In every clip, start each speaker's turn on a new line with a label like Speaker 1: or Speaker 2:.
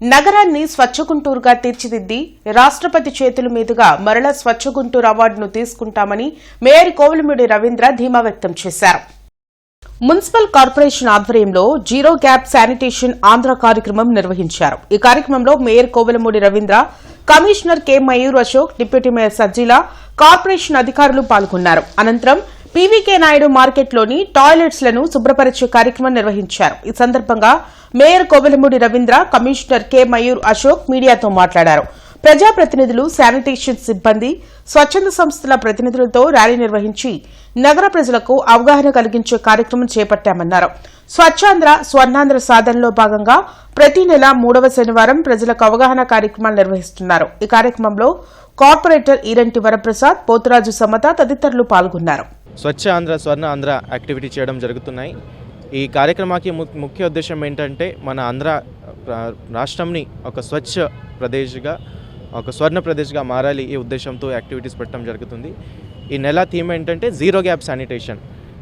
Speaker 1: నగరాన్ని స్వచ్ఛ గుంటూరుగా తీర్చిదిద్ది రాష్ట్రపతి చేతుల మీదుగా మరల స్వచ్ఛ గుంటూరు అవార్డును తీసుకుంటామని మేయర్ కోవిలమూడి రవీంద్ర ధీమా వ్యక్తం చేశారు. మున్సిపల్ కార్పొరేషన్ ఆధ్వర్యంలో జీరో గ్యాప్ శానిటేషన్ ఆంధ్ర కార్యక్రమం నిర్వహించారు. ఈ కార్యక్రమంలో mayor Kovelamudi Ravindra commissioner K Mayur Ashok deputy mayor Sajjala corporation అధికారులు పాల్గొన్నారు. అనంతరం పీవీకే నాయుడు మార్కెట్లోని టాయిలెట్స్లను శుభ్రపరిచే కార్యక్రమం నిర్వహించారు. ఈ సందర్భంగా mayor Kovelamudi Ravindra commissioner K Mayur Ashok మీడియాతో మాట్లాడారు. ప్రజాప్రతినిధులు శానిటేషన్ సిబ్బంది స్వచ్ఛంద సంస్థల ప్రతినిధులతో ర్యాలీ నిర్వహించి నగర ప్రజలకు అవగాహన కలిగించే కార్యక్రమం చేపట్టామన్నారు. స్వచ్ఛాంధ్ర స్వర్ణాంధ్ర సాధనలో భాగంగా ప్రతి నెల మూడవ శనివారం ప్రజలకు అవగాహన కార్యక్రమాలు నిర్వహిస్తున్నారు. ఈ కార్యక్రమంలో కార్పొరేటర్ ఈరంటి వరప్రసాద్ పోతురాజు సమత తదితరులు పాల్గొన్నారు.
Speaker 2: స్వచ్ఛ ఆంధ్ర స్వర్ణ ఆంధ్ర యాక్టివిటీ చేయడం జరుగుతున్నాయి. ఈ కార్యక్రమానికి ము- ముఖ్య ఉద్దేశం ఏంటంటే మన ఆంధ్ర రాష్ట్రంని ఒక స్వచ్ఛ ప్రదేశ్గా ఒక స్వర్ణ ప్రదేశ్గా మారాలి ఈ ఉద్దేశంతో యాక్టివిటీస్ పెట్టడం జరుగుతుంది. ఈ నెల థీమ్ ఏంటంటే జీరో గ్యాప్ శానిటేషన్.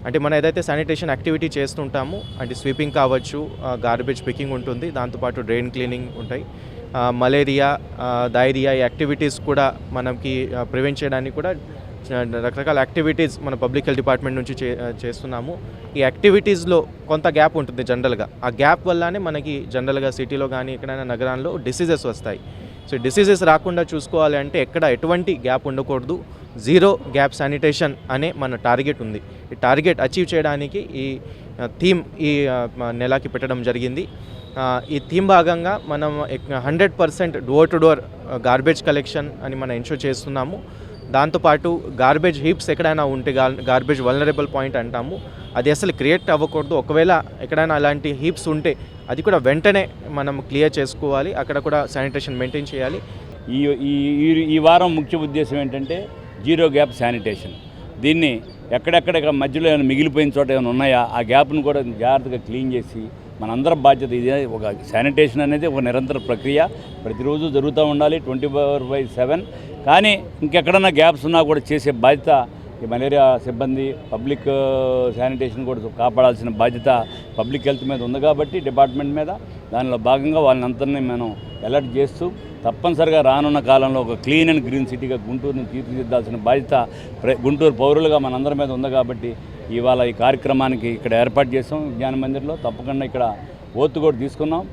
Speaker 2: అంటే మనం ఏదైతే శానిటేషన్ యాక్టివిటీ చేస్తుంటామో అంటే స్వీపింగ్ కావచ్చు గార్బేజ్ పికింగ్ ఉంటుంది దాంతోపాటు డ్రైన్ క్లీనింగ్ ఉంటాయి. మలేరియా డైరియా ఈ యాక్టివిటీస్ కూడా మనకి ప్రివెంట్ చేయడానికి కూడా రకరకాల యాక్టివిటీస్ మన పబ్లిక్ హెల్త్ డిపార్ట్మెంట్ నుంచి చే చేస్తున్నాము. ఈ యాక్టివిటీస్లో కొంత గ్యాప్ ఉంటుంది జనరల్గా ఆ గ్యాప్ వల్లనే మనకి జనరల్గా సిటీలో కానీ ఎక్కడైనా నగరాల్లో డిసీజెస్ వస్తాయి. సో డిసీజెస్ రాకుండా చూసుకోవాలి అంటే ఎక్కడ ఎటువంటి గ్యాప్ ఉండకూడదు. జీరో గ్యాప్ శానిటేషన్ అనే మన టార్గెట్ ఉంది. ఈ టార్గెట్ అచీవ్ చేయడానికి ఈ థీమ్ ఈ నెలకి పెట్టడం జరిగింది. ఈ థీమ్ భాగంగా మనం hundred percent door to door garbage collection అని మనం ఎన్షూర్ చేస్తున్నాము. దాంతోపాటు గార్బేజ్ హీప్స్ ఎక్కడైనా ఉంటే గార్బేజ్ వల్నరబుల్ పాయింట్ అంటాము. అది అసలు క్రియేట్ అవ్వకూడదు. ఒకవేళ ఎక్కడైనా అలాంటి హీప్స్ ఉంటే అది కూడా వెంటనే మనం క్లియర్ చేసుకోవాలి. అక్కడ కూడా శానిటేషన్ మెయింటైన్ చేయాలి.
Speaker 3: ఈ ఈ ఈ- ఈ వారం ముఖ్య ఉద్దేశం ఏంటంటే జీరో గ్యాప్ శానిటేషన్ దీన్ని ఎక్కడెక్కడ మధ్యలో ఏమైనా మిగిలిపోయిన చోట ఏమైనా ఉన్నాయా? ఆ గ్యాప్ను కూడా జాగ్రత్తగా క్లీన్ చేసి మనందరం బాధ్యత ఇదే. ఒక శానిటేషన్ అనేది ఒక నిరంతర ప్రక్రియ. ప్రతిరోజు జరుగుతూ ఉండాలి ట్వంటీ ఫోర్ బై సెవెన్. కానీ ఇంకెక్కడన్నా గ్యాప్స్ ఉన్నా కూడా చేసే బాధ్యత ఈ మలేరియా సిబ్బంది పబ్లిక్ శానిటేషన్ కూడా కాపాడాల్సిన బాధ్యత పబ్లిక్ హెల్త్ మీద ఉంది కాబట్టి డిపార్ట్మెంట్ మీద. దానిలో భాగంగా వాళ్ళని అందరినీ మనం అలర్ట్ చేస్తూ తప్పనిసరిగా రానున్న కాలంలో ఒక క్లీన్ అండ్ గ్రీన్ సిటీగా గుంటూరుని తీర్చిదిద్దాల్సిన బాధ్యత ప్ర- గుంటూరు పౌరులుగా మనందరి మీద ఉంది కాబట్టి ఇవాళ ఈ కార్యక్రమానికి ఇక్కడ ఏర్పాటు చేసాం విజ్ఞాన మందిర్లో. తప్పకుండా ఇక్కడ ఓత్తు కూడా తీసుకున్నాం.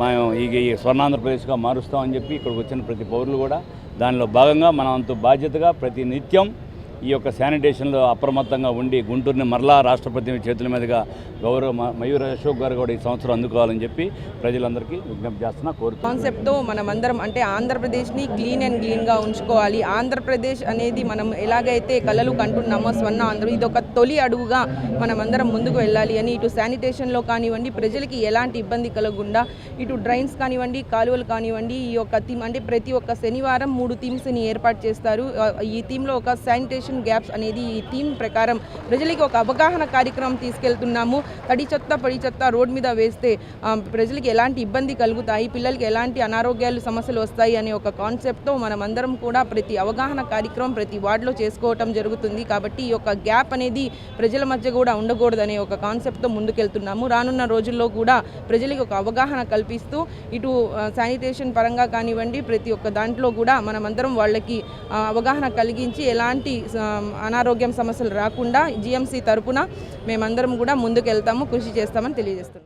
Speaker 3: మేము ఈ స్వర్ణ స్వర్ణాంధ్రప్రదేశ్గా మారుస్తామని చెప్పి ఇక్కడికి వచ్చిన ప్రతి పౌరులు కూడా. దానిలో భాగంగా మనం అంత బాధ్యతగా ప్రతి నిత్యం ఈ యొక్క శానిటేషన్లో అప్రమత్తంగా ఉండి గుంటూరుని మరలా రాష్ట్రపతి చేతుల మీదుగా గౌరవ మయూర్ అశోక్ గారు కూడా ఈ సంవత్సరం అందుకోవాలని చెప్పి ప్రజలందరికీ విజ్ఞప్తి చేస్తున్నా కోరుతున్నాను
Speaker 4: కాన్సెప్ట్తో మనమందరం అంటే ఆంధ్రప్రదేశ్ని క్లీన్ అండ్ క్లీన్గా ఉంచుకోవాలి. ఆంధ్రప్రదేశ్ అనేది మనం ఎలాగైతే కళలు కంటున్నామో స్వర్ణ ఆంధ్ర ఇది ఒక తొలి అడుగుగా మనమందరం ముందుకు వెళ్ళాలి అని ఇటు శానిటేషన్లో కానివ్వండి ప్రజలకి ఎలాంటి ఇబ్బంది కలగకుండా ఇటు డ్రైన్స్ కానివ్వండి కాలువలు కానివ్వండి ఈ యొక్క థీమ్ అంటే ప్రతి ఒక్క శనివారం మూడు థీమ్స్ని ఏర్పాటు చేస్తారు. ఈ థీమ్లో ఒక శానిటేషన్ గ్యాప్స్ అనేది ఈ థీమ్ ప్రకారం ప్రజలకి ఒక అవగాహన కార్యక్రమం తీసుకెళ్తున్నాము. తడి చెత్త పడి చెత్త రోడ్ మీద వేస్తే ప్రజలకి ఎలాంటి ఇబ్బంది కలుగుతాయి? పిల్లలకి ఎలాంటి అనారోగ్యాలు సమస్యలు వస్తాయి అనే ఒక కాన్సెప్ట్తో మనమందరం కూడా ప్రతి అవగాహన కార్యక్రమం ప్రతి వార్డులో చేసుకోవటం జరుగుతుంది. కాబట్టి ఈ యొక్క గ్యాప్ అనేది ప్రజల మధ్య కూడా ఉండకూడదనే ఒక కాన్సెప్ట్తో ముందుకెళ్తున్నాము. రానున్న రోజుల్లో కూడా ప్రజలకు ఒక అవగాహన కల్పిస్తూ ఇటు శానిటేషన్ పరంగా కానివ్వండి ప్రతి ఒక్క దాంట్లో కూడా మనమందరం వాళ్ళకి అవగాహన కలిగించి ఎలాంటి అనారోగ్యం సమస్యలు రాకుండా జిఎంసీ తరపున మేమందరం కూడా ముందుకెళ్తాము కృషి చేస్తామని తెలియజేస్తున్నాం.